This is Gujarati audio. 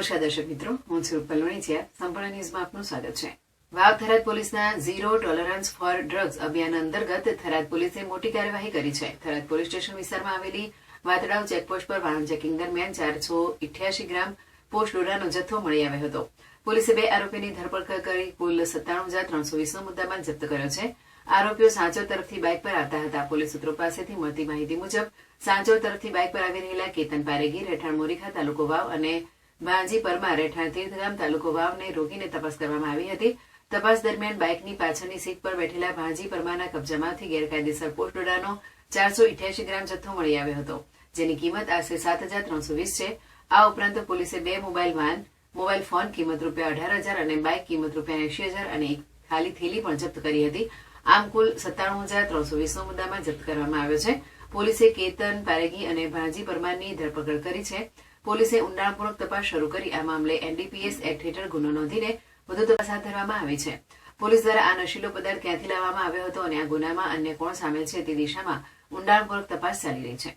નમસ્કાર દર્શક મિત્રો, હું છું પલવણીચિયા સંપૂર્ણ ન્યૂઝમાં આપનું સ્વાગત છે. વાવ થરાદ પોલીસના ઝીરો ટોલરન્સ ફોર ડ્રગ્સ અભિયાન અંતર્ગત થરાદ પોલીસે મોટી કાર્યવાહી કરી છે. થરાદ પોલીસ સ્ટેશન વિસ્તારમાં આવેલી વાતડાવ ચેકપોસ્ટ પર વાહન ચેકિંગ દરમિયાન ચારસો ઇઠ્યાસી ગ્રામ પોસ્ટ ડોરાનો જથ્થો મળી આવ્યો હતો. પોલીસે બે આરોપીની ધરપકડ કરી કુલ સત્તાણું હજાર ત્રણસો વીસનો મુદ્દામાલ જપ્ત કર્યો છે. આરોપીઓ સાંચોર તરફથી બાઇક પર આવતા હતા. પોલીસ સૂત્રો પાસેથી મળતી માહિતી મુજબ સાંચોર તરફથી બાઇક પર આવી રહેલા કેતન પારેગી, રહેઠાણ મોરીખા, તાલુકો વાવ અને ભાંજી પરમાર રહેઠાણ તીર્થગામ તાલુકો વાવને રોકીને તપાસ કરવામાં આવી હતી. તપાસ દરમિયાન બાઇકની પાછળની સીટ પર બેઠેલા ભાંજી પરમારના કબજામાંથી ગેરકાયદેસર પોસ્ટોડાનો ચારસો ઇઠ્યાસી ગ્રામ જથ્થો મળી આવ્યો હતો, જેની કિંમત આશરે સાત હજાર ત્રણસો વીસ છે. આ ઉપરાંત પોલીસે બે મોબાઈલ વાન, મોબાઈલ ફોન કિંમત રૂપિયા અઢાર હજાર અને બાઇક કિંમત રૂપિયા એંશી હજાર અને એક ખાલી થેલી પણ જપ્ત કરી હતી. આમ કુલ સત્તાણું હજાર ત્રણસો વીસનો મુદ્દામાં જપ્ત કરવામાં આવ્યો છે. પોલીસે કેતન પારેગી અને ભાંજી પરમારની ધરપકડ કરી છે. પોલીસે ઊંડાણપૂર્વક તપાસ શરૂ કરી આ મામલે એનડીપીએસ એક્ટ હેઠળ ગુનો નોંધીને વધુ તપાસ હાથ ધરવામાં આવી છે. પોલીસ દ્વારા આ નશીલો પદાર્થ ક્યાંથી લાવવામાં આવ્યો હતો અને આ ગુનામાં અન્ય કોણ સામેલ છે તે દિશામાં ઊંડાણપૂર્વક તપાસ ચાલી રહી છે.